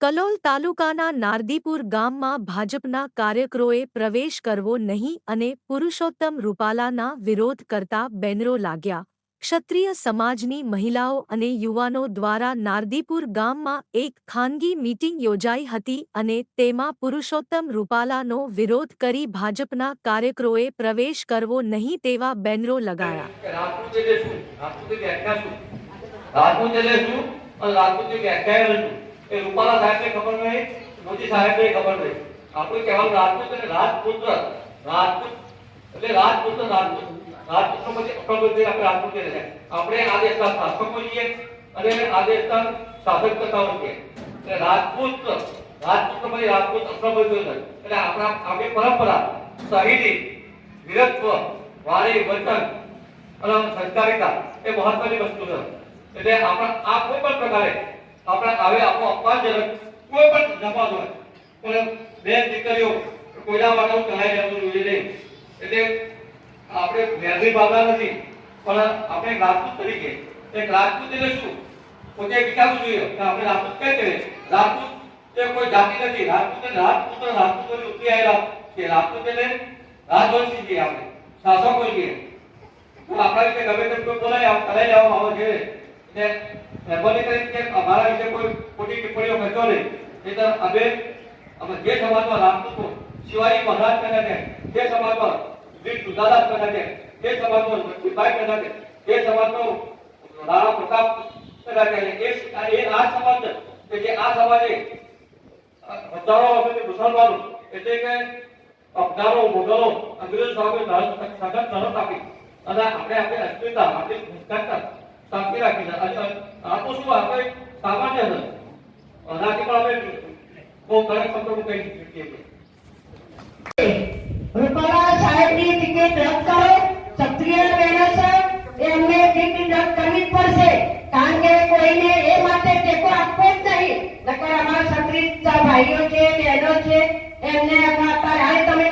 કલોલ તાલુકાના નારદીપુર ગામમાં ભાજપના કાર્યકરોએ પ્રવેશ કરવો નહીં અને પુરુષોત્તમ રૂપાલાના વિરોધ કરતા બેનરો લાગ્યા. ક્ષત્રિય સમાજની મહિલાઓ અને યુવાનો દ્વારા નારદીપુર ગામમાં એક ખાનગી મીટિંગ યોજાઈ હતી અને તેમાં પુરુષોત્તમ રૂપાલાનો વિરોધ કરી ભાજપના કાર્યકરોએ પ્રવેશ કરવો નહીં તેવા બેનરો લગાયા. અને એ રૂપાલા સાહેબને ખબર નહીં, મોદી સાહેબને ખબર નહીં. આપણે કહેવાનું રાજપૂત એટલે રાજપુત્ર રાજપૂત. એટલે રાજપુત્ર રાજપૂત. રાજપૂતનો પછી અપરબુદ્ધિ આપણે રાજપૂત કહે આપણે આ શાસકો છીએ અને આ શાસક કરતા છીએ એટલે રાજપૂત રાજપૂત પછી રાજપૂત અપરબુદ્ધિ એટલે આપણા, આપણી પરંપરા શહીદી વીરત્વ વાણી, વચન અને સંસ્કારિતા એ મહત્વની વસ્તુ છે. એટલે આપણા, આ કોઈ પણ પ્રકારે આપણે આવે આપણો અપમાનજનક કોઈ પણ જમાત હોય. પણ બે દીકરીઓ કોઈના માટે હું કરાઈ જવું જોઈએ નહીં એટલે આપણે વેરવી ભાવના નથી, પણ આપણે રાજપૂત તરીકે, એક રાજપૂત એટલે શું? પોતે વિચારવું જોઈએ કે આપણે રાજપૂત કઈ કહીએ? રાજપૂત એ કોઈ જાતિ નથી. રાજપૂત એટલે રાજપુત્ર રાજપૂતોની ઉતરી આવેલા. છે રાજપૂત એટલે રાજવંશી છીએ આપણે. શાસકો છીએ. તો આપણા રીતે ગમે તેમ કોઈ બોલાય કલાઈ લેવામાં આવે છે. એટલે મહેરબાની કરીને કે અમારા વિશે કોઈ ખોટી ટિપ્પણીઓ કરશો નહીં. નહીતર અમે અમે જે સમાજમાં રાજપૂતો શિવાજી મહારાજ કહેતા છે જે સમાજમાં વીર દુધાદાસ કહેતા છે જે સમાજમાં લક્ષ્મીભાઈ કહેતા છે જે સમાજનો રાણા પ્રતાપ કહેતા છે એ એ આ સમાજ કે જે આ સમાજે હજારો વર્ષોથી મુસલમાનો એટલે કે અફઘાનો મુગલો, અંગ્રેજો સામે સખત લડત આપી અને આપણે આપણે અસ્મિતા આપણી નિષ્ઠાતા સાચવી રાખી આ તો શું આપણે સામાન્ય છે આનાથી પણ આપણે બહુ ઘણા શબ્દો કહી શકીએ રૂપાલા સાહેબની ટિકિટ રદ કરો. ક્ષત્રિય બહેનો છે. એમને ટિકિટ રદ કરવી પડશે. કારણ કે કોઈને એ માટે ટેકો આપવો જ નહીં. નકર અમારા ક્ષત્રિય ભાઈઓ છે, બહેનો છે, એમને અત્યારે હાલ તમે